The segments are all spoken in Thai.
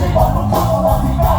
ที่บอกมึงเข้ารอบที่เก้า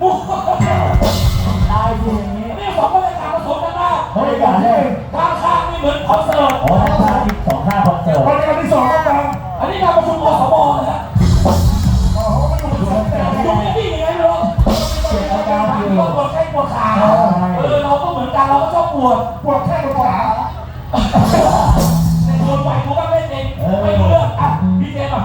ได้จริงนี้นี่ผมไม่ได้การผสมกันนะเฮ้ยอย่าเล่นางข้างนี่เหมือนคอนเสิร์ตโอข้างข้างที่สองข้างคอนเสิร์ตบริการที่สองก็ตามอันนี้การประชุมอสมนะฮะดูไม่ดียังไงหรอกปวดแข้งปวดขาเออเราก็เหมือนกันเราก็ชอบปวดปวดแข้งปวดขาปวดไปกูก็เล่นเองไม่รู้เรื่องอะพี่เจมส์อะ